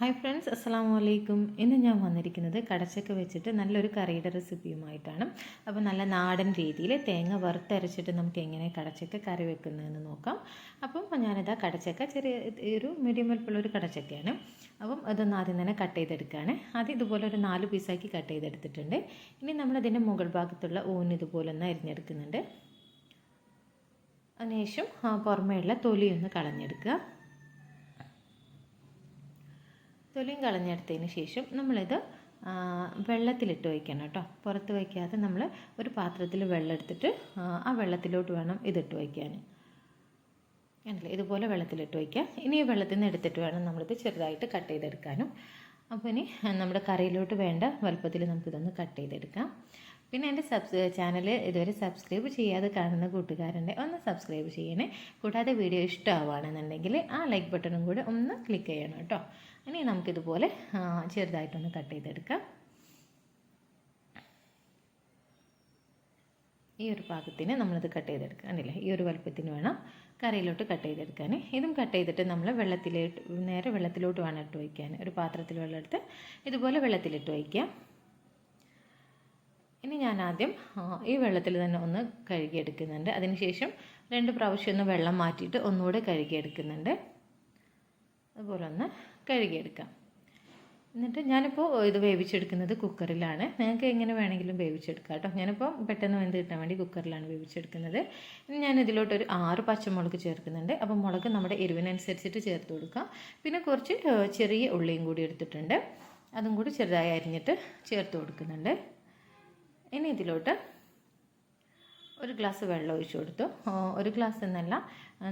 Hi friends അസ്സാം വലൈക്കും ഇന്ന് ഞാൻ വന്നിരിക്കുന്നത് കടച്ചക്ക വെച്ചിട്ട് നല്ലൊരു കറിയുടെ റെസിപ്പിയുമായിട്ടാണ് അപ്പോൾ നല്ല നാടൻ രീതിയിൽ തേങ്ങ വറുത്തരച്ചിട്ട് നമുക്ക് എങ്ങനെ കടച്ചക്ക കറി വെക്കുന്നതെന്ന് നോക്കാം. അപ്പം ഞാനിതാ കടച്ചക്ക ചെറിയ ഒരു മീഡിയം വലിപ്പമുള്ള ഒരു കടച്ചക്കയാണ്. അപ്പം അതൊന്ന് ആദ്യം തന്നെ കട്ട് ചെയ്തെടുക്കുകയാണ് ആദ്യം ഇതുപോലെ ഒരു നാല് പീസാക്കി കട്ട് ചെയ്തെടുത്തിട്ടുണ്ട്. ഇനി നമ്മളതിന്റെ മുകൾ ഭാഗത്തുള്ള ഊന്ന് ഇതുപോലെ ഒന്ന് അരിഞ്ഞെടുക്കുന്നുണ്ട്. അതിനുശേഷം പുറമേയുള്ള തൊലിയൊന്ന് കളഞ്ഞെടുക്കുക. തൊലിയും കളഞ്ഞെടുത്തതിന് ശേഷം നമ്മളിത് വെള്ളത്തിലിട്ട് വയ്ക്കണം കേട്ടോ. പുറത്ത് വയ്ക്കാതെ നമ്മൾ ഒരു പാത്രത്തിൽ വെള്ളം എടുത്തിട്ട് ആ വെള്ളത്തിലോട്ട് വേണം ഇതിട്ട് വയ്ക്കാൻ. കണ്ടില്ലേ? ഇതുപോലെ വെള്ളത്തിലിട്ട് വയ്ക്കുക. ഇനി ഈ വെള്ളത്തിൽ നിന്ന് എടുത്തിട്ട് വേണം നമ്മളിത് ചെറുതായിട്ട് കട്ട് ചെയ്തെടുക്കാനും. അപ്പോൾ ഇനി നമ്മുടെ കറിയിലോട്ട് വേണ്ട വലുപ്പത്തിൽ നമുക്കിതൊന്ന് കട്ട് ചെയ്തെടുക്കാം. പിന്നെ എന്റെ സബ്സ് ചാനൽ ഇതുവരെ സബ്സ്ക്രൈബ് ചെയ്യാതെ കാണുന്ന കൂട്ടുകാരുണ്ട് ഒന്ന് സബ്സ്ക്രൈബ് ചെയ്യണേ. കൂടാതെ വീഡിയോ ഇഷ്ടമാവുകയാണെന്നുണ്ടെങ്കിൽ ആ ലൈക്ക് ബട്ടണും കൂടെ ഒന്ന് ക്ലിക്ക് ചെയ്യണം കേട്ടോ. ഇനി നമുക്കിതുപോലെ ചെറുതായിട്ടൊന്ന് കട്ട് ചെയ്തെടുക്കാം. ഈ ഒരു പാകത്തിന് നമ്മളിത് കട്ട് ചെയ്തെടുക്കുക ഈ ഒരു വലുപ്പത്തിന് വേണം കറിയിലോട്ട് കട്ട് ചെയ്തെടുക്കാൻ. ഇതും കട്ട് ചെയ്തിട്ട് നമ്മൾ വെള്ളത്തിലോട്ട് നേരെ വെള്ളത്തിലോട്ട് വേണം ഇട്ട് വയ്ക്കാൻ. ഒരു പാത്രത്തിൽ വെള്ളം എടുത്ത് ഇതുപോലെ വെള്ളത്തിലിട്ട് വയ്ക്കാം. ഇനി ഞാൻ ആദ്യം ഈ വെള്ളത്തിൽ തന്നെ ഒന്ന് കഴുകിയെടുക്കുന്നുണ്ട്. അതിനുശേഷം രണ്ട് പ്രാവശ്യം ഒന്ന് വെള്ളം മാറ്റിയിട്ട് ഒന്നുകൂടെ കഴുകിയെടുക്കുന്നുണ്ട്. അതുപോലെ ഒന്ന് കഴുകിയെടുക്കാം. എന്നിട്ട് ഞാനിപ്പോൾ ഇത് വേവിച്ചെടുക്കുന്നത് കുക്കറിലാണ്. നിങ്ങൾക്ക് എങ്ങനെ വേണമെങ്കിലും വേവിച്ചെടുക്കാം കേട്ടോ. ഞാനിപ്പോൾ പെട്ടെന്ന് വെന്ത് കിട്ടാൻ വേണ്ടി കുക്കറിലാണ് വേവിച്ചെടുക്കുന്നത്. ഇനി ഞാൻ ഇതിലോട്ടൊരു ആറ് പച്ചമുളക് ചേർക്കുന്നുണ്ട്. അപ്പോൾ മുളക് നമ്മുടെ എരിവിനനുസരിച്ചിട്ട് ചേർത്ത് കൊടുക്കാം. പിന്നെ കുറച്ച് ചെറിയ ഉള്ളിയും കൂടി എടുത്തിട്ടുണ്ട്. അതും കൂടി ചെറുതായി അരിഞ്ഞിട്ട് ചേർത്ത് കൊടുക്കുന്നുണ്ട്. ഇനി ഇതിലോട്ട് ഒരു ഗ്ലാസ് വെള്ളം ഒഴിച്ചു കൊടുത്തു. ഒരു ഗ്ലാസ് എന്നല്ല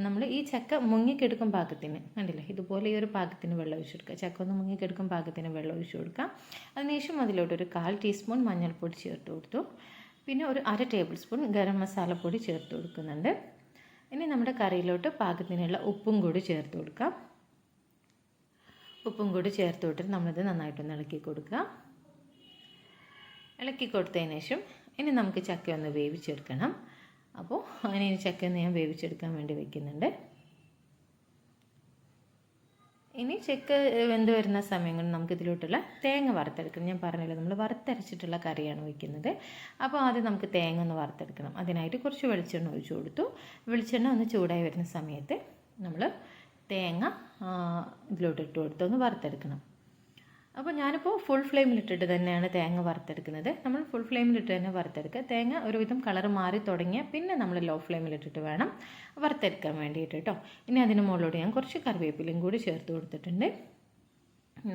നമ്മൾ ഈ ചക്ക മുങ്ങിക്കെടുക്കും പാകത്തിന്. കണ്ടില്ലേ? ഇതുപോലെ ഈ ഒരു പാകത്തിന് വെള്ളം ഒഴിച്ചു കൊടുക്കുക. ചക്ക ഒന്ന് മുങ്ങിക്കെടുക്കും പാകത്തിന് വെള്ളം ഒഴിച്ചു കൊടുക്കാം അതിനുശേഷം അതിലോട്ട് ഒരു കാൽ ടീസ്പൂൺ മഞ്ഞൾപ്പൊടി ചേർത്ത് കൊടുത്തു. പിന്നെ ഒരു അര ടേബിൾ സ്പൂൺ ഗരം മസാലപ്പൊടി ചേർത്ത് കൊടുക്കുന്നുണ്ട്. ഇനി നമ്മുടെ കറിയിലോട്ട് പാകത്തിനുള്ള ഉപ്പും കൂടി ചേർത്ത് കൊടുക്കാം. ഉപ്പും കൂടി ചേർത്ത് കൊടുത്തിട്ട് നമ്മളിത് നന്നായിട്ടൊന്ന് ഇളക്കി കൊടുക്കുക. ഇളക്കി കൊടുത്തതിന് ശേഷം ഇനി നമുക്ക് ചക്ക ഒന്ന് വേവിച്ചെടുക്കണം. അപ്പോൾ അങ്ങനെ ചക്ക ഒന്ന് ഞാൻ വേവിച്ചെടുക്കാൻ വേണ്ടി വയ്ക്കുന്നുണ്ട് ഇനി ചക്ക വെന്ത് വരുന്ന സമയം കൊണ്ട് നമുക്ക് ഇതിലോട്ടുള്ള തേങ്ങ വറുത്തെടുക്കണം. ഞാൻ പറഞ്ഞല്ലോ നമ്മൾ വറുത്തരച്ചിട്ടുള്ള കറിയാണ് വയ്ക്കുന്നത് അപ്പോൾ ആദ്യം നമുക്ക് തേങ്ങ ഒന്ന് വറുത്തെടുക്കണം. അതിനായിട്ട് കുറച്ച് വെളിച്ചെണ്ണ ഒഴിച്ചു കൊടുത്തു. വെളിച്ചെണ്ണ ഒന്ന് ചൂടായി വരുന്ന സമയത്ത് നമ്മൾ തേങ്ങ ഇതിലോട്ട് ഇട്ട് കൊടുത്ത് ഒന്ന് വറുത്തെടുക്കണം. അപ്പോൾ ഞാനിപ്പോൾ ഫുൾ ഫ്ലെയിമിലിട്ടിട്ട് തന്നെയാണ് തേങ്ങ വറുത്തെടുക്കുന്നത്. നമ്മൾ ഫുൾ ഫ്ലെയിമിലിട്ട് തന്നെ വറുത്തെടുക്കുക. തേങ്ങ ഒരുവിധം കളർ മാറി തുടങ്ങിയ പിന്നെ നമ്മൾ ലോ ഫ്ലെയിമിലിട്ടിട്ട് വേണം വറുത്തെടുക്കാൻ വേണ്ടിയിട്ട് കേട്ടോ ഇനി അതിന് മുകളിലൂടെ ഞാൻ കുറച്ച് കറിവേപ്പിലയും കൂടി ചേർത്ത് കൊടുത്തിട്ടുണ്ട്.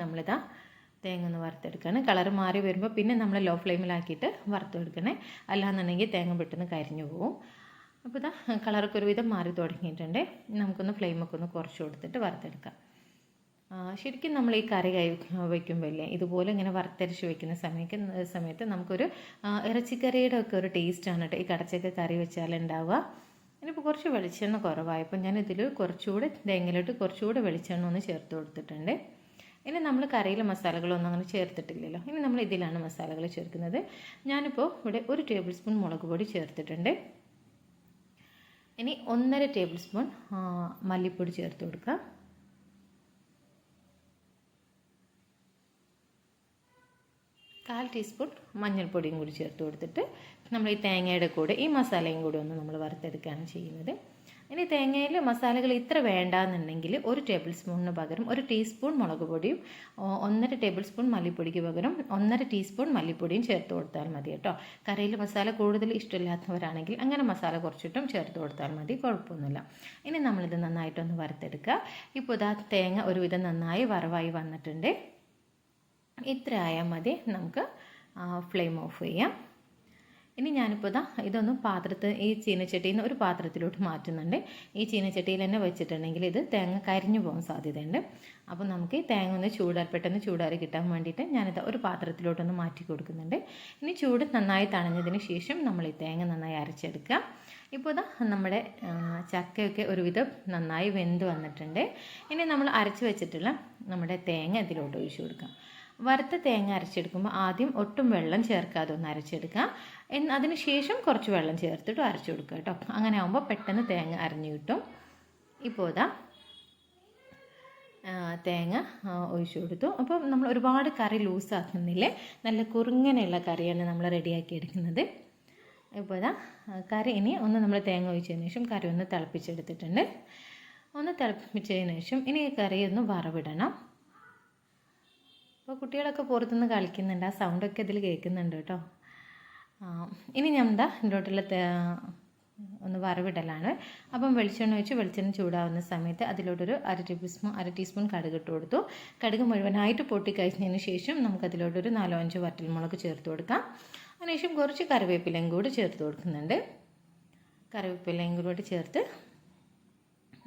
നമ്മളിതാ തേങ്ങ ഒന്ന് വറുത്തെടുക്കുകയാണ് കളർ മാറി വരുമ്പോൾ പിന്നെ നമ്മൾ ലോ ഫ്ലെയിമിലാക്കിയിട്ട് വറുത്തെടുക്കണേ അല്ലാന്നുണ്ടെങ്കിൽ തേങ്ങ പെട്ടെന്ന് കരിഞ്ഞു പോകും അപ്പോൾ ഇതാ കളറൊക്കെ ഒരുവിധം മാറി തുടങ്ങിയിട്ടുണ്ട്. നമുക്കൊന്ന് ഫ്ലെയിമൊക്കെ ഒന്ന് കുറച്ച് കൊടുത്തിട്ട് വറുത്തെടുക്കാം. ശരിക്കും നമ്മൾ ഈ കറി കൈ വയ്ക്കുമ്പോൾ ഇല്ലേ ഇതുപോലെ ഇങ്ങനെ വറുത്തരച്ച് വയ്ക്കുന്ന സമയത്ത് സമയത്ത് നമുക്കൊരു ഇറച്ചിക്കറിയുടെ ഒക്കെ ഒരു ടേസ്റ്റാണ് കേട്ടോ ഈ കടച്ചക്ക കറി വെച്ചാൽ ഉണ്ടാവുക. ഇനിയിപ്പോൾ കുറച്ച് വെളിച്ചെണ്ണ കുറവായപ്പോൾ ഞാൻ ഇതിൽ കുറച്ചുകൂടെ തേങ്ങയിലോട്ട് കുറച്ചുകൂടെ വെളിച്ചെണ്ണ ഒന്ന് ചേർത്ത് കൊടുത്തിട്ടുണ്ട്. ഇനി നമ്മൾ കറിയിൽ മസാലകളൊന്നും അങ്ങനെ ചേർത്തിട്ടില്ലല്ലോ. ഇനി നമ്മൾ ഇതിലാണ് മസാലകൾ ചേർക്കുന്നത്. ഞാനിപ്പോൾ ഇവിടെ ഒരു ടേബിൾ സ്പൂൺ മുളക് പൊടി ചേർത്തിട്ടുണ്ട്. ഇനി ഒന്നര ടേബിൾ സ്പൂൺ മല്ലിപ്പൊടി ചേർത്ത് കൊടുക്കുക കാൽ ടീസ്പൂൺ മഞ്ഞൾപ്പൊടിയും കൂടി ചേർത്ത് കൊടുത്തിട്ട് നമ്മൾ ഈ തേങ്ങയുടെ കൂടെ ഈ മസാലയും കൂടി ഒന്ന് നമ്മൾ വറുത്തെടുക്കുകയാണ് ചെയ്യുന്നത്. ഇനി തേങ്ങയിൽ മസാലകൾ ഇത്ര വേണ്ടാന്നുണ്ടെങ്കിൽ ഒരു ടേബിൾ സ്പൂണിന് പകരം ഒരു ടീസ്പൂൺ മുളക് പൊടിയും ഒന്നര ടേബിൾ സ്പൂൺ മല്ലിപ്പൊടിക്ക് പകരം ഒന്നര ടീസ്പൂൺ മല്ലിപ്പൊടിയും ചേർത്ത് കൊടുത്താൽ മതി കേട്ടോ. കറിയിൽ മസാല കൂടുതൽ ഇഷ്ടമില്ലാത്തവരാണെങ്കിൽ അങ്ങനെ മസാല കുറച്ചിട്ടും ചേർത്ത് കൊടുത്താൽ മതി കുഴപ്പമൊന്നുമില്ല. ഇനി നമ്മളിത് നന്നായിട്ടൊന്ന് വറുത്തെടുക്കുക. ഇപ്പോൾ ഇതാ തേങ്ങ ഒരുവിധം നന്നായി വറവായി വന്നിട്ടുണ്ട്. ഇത്ര ആയാൽ മതി. നമുക്ക് ഫ്ലെയിം ഓഫ് ചെയ്യാം. ഇനി ഞാനിപ്പോൾ ഇതാ ഇതൊന്ന് പാത്രത്തിൽ ഈ ചീനച്ചട്ടിയിൽ നിന്ന് ഒരു പാത്രത്തിലോട്ട് മാറ്റുന്നുണ്ട്. ഈ ചീനച്ചട്ടിയിൽ തന്നെ വെച്ചിട്ടുണ്ടെങ്കിൽ ഇത് തേങ്ങ കരിഞ്ഞു പോകാൻ സാധ്യതയുണ്ട്. അപ്പോൾ നമുക്ക് ഈ തേങ്ങ ഒന്ന് ചൂടാറി പെട്ടെന്ന് ചൂടാറി കിട്ടാൻ വേണ്ടിയിട്ട് ഞാനിത് ഒരു പാത്രത്തിലോട്ടൊന്ന് മാറ്റി കൊടുക്കുന്നുണ്ട്. ഇനി ചൂട് നന്നായി തണഞ്ഞതിന് ശേഷം നമ്മൾ ഈ തേങ്ങ നന്നായി അരച്ചെടുക്കുക. ഇപ്പോൾ ഇതാ നമ്മുടെ ചക്കയൊക്കെ ഒരുവിധം നന്നായി വെന്ത് വന്നിട്ടുണ്ട്. ഇനി നമ്മൾ അരച്ച് വെച്ചിട്ടുള്ള നമ്മുടെ തേങ്ങ ഇതിലോട്ട് ഒഴിച്ചു കൊടുക്കാം. വറുത്ത തേങ്ങ അരച്ചെടുക്കുമ്പോൾ ആദ്യം ഒട്ടും വെള്ളം ചേർക്കാതെ ഒന്ന് അരച്ചെടുക്കുക. എന്ന് അതിന് ശേഷം കുറച്ച് വെള്ളം ചേർത്തിട്ട് അരച്ചു കൊടുക്കുക കേട്ടോ. അങ്ങനെ ആകുമ്പോൾ പെട്ടെന്ന് തേങ്ങ അരഞ്ഞു കിട്ടും. ഇപ്പോൾ ഇതാ തേങ്ങ ഒഴിച്ചു കൊടുത്തു. അപ്പം നമ്മൾ ഒരുപാട് കറി ലൂസാക്കുന്നില്ലേ നല്ല കുറുങ്ങനെയുള്ള കറിയാണ് നമ്മൾ റെഡിയാക്കി എടുക്കുന്നത്. ഇപ്പോൾ ഇതാ കറി ഇനി ഒന്ന് നമ്മൾ തേങ്ങ ഒഴിച്ചതിന് ശേഷം കറി ഒന്ന് തിളപ്പിച്ചെടുത്തിട്ടുണ്ട്. ഒന്ന് തിളപ്പിച്ചതിന് ശേഷം ഇനി കറി ഒന്ന് വറവിടണം. അപ്പോൾ കുട്ടികളൊക്കെ പുറത്തുനിന്ന് കളിക്കുന്നുണ്ട്. ആ സൗണ്ടൊക്കെ ഇതിൽ കേൾക്കുന്നുണ്ട് കേട്ടോ. ഇനി ഞാൻ എന്താ ഇതിലോട്ടുള്ള ഒന്ന് വറവിടലാണ്. അപ്പം വെളിച്ചെണ്ണ ഒഴിച്ച് വെളിച്ചെണ്ണ ചൂടാവുന്ന സമയത്ത് അതിലോട്ടൊരു അര ടീസ്പൂൺ അര ടീസ്പൂൺ കടുക് ഇട്ട് കൊടുത്തു. കടുക് മുഴുവനായിട്ട് പൊട്ടി കഴിഞ്ഞതിന് ശേഷം നമുക്ക് അതിലോട്ടൊരു നാലോ അഞ്ചോ വറ്റൽമുളക് ചേർത്ത് കൊടുക്കാം. അതിനുശേഷം കുറച്ച് കറിവേപ്പിലയും കൂടി ചേർത്ത് കൊടുക്കുന്നുണ്ട്. കറിവേപ്പിലയും കൂടി ചേർത്ത്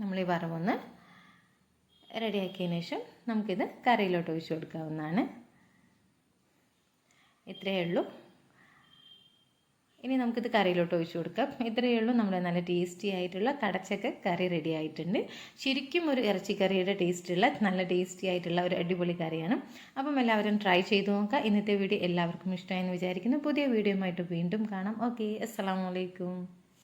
നമ്മൾ ഈ വറവൊന്ന് റെഡിയാക്കിയതിന് ശേഷം നമുക്കിത് കറിയിലോട്ട് ഒഴിച്ചു കൊടുക്കാവുന്നതാണ്. ഇത്രയേ ഉള്ളൂ. ഇനി നമുക്കിത് കറിയിലോട്ട് ഒഴിച്ചു കൊടുക്കാം. ഇത്രയേ ഉള്ളൂ. നമ്മുടെ നല്ല ടേസ്റ്റി ആയിട്ടുള്ള കടച്ചക്ക കറി റെഡി ആയിട്ടുണ്ട്. ശരിക്കും ഒരു ഇറച്ചിക്കറിയുടെ ടേസ്റ്റുള്ള നല്ല ടേസ്റ്റി ആയിട്ടുള്ള ഒരു അടിപൊളി കറിയാണ്. അപ്പം എല്ലാവരും ട്രൈ ചെയ്ത് നോക്കുക. ഇന്നത്തെ വീഡിയോ എല്ലാവർക്കും ഇഷ്ടമായെന്ന് വിചാരിക്കുന്നു. പുതിയ വീഡിയോയുമായിട്ട് വീണ്ടും കാണാം. ഓക്കെ അസ്സാം വലൈക്കും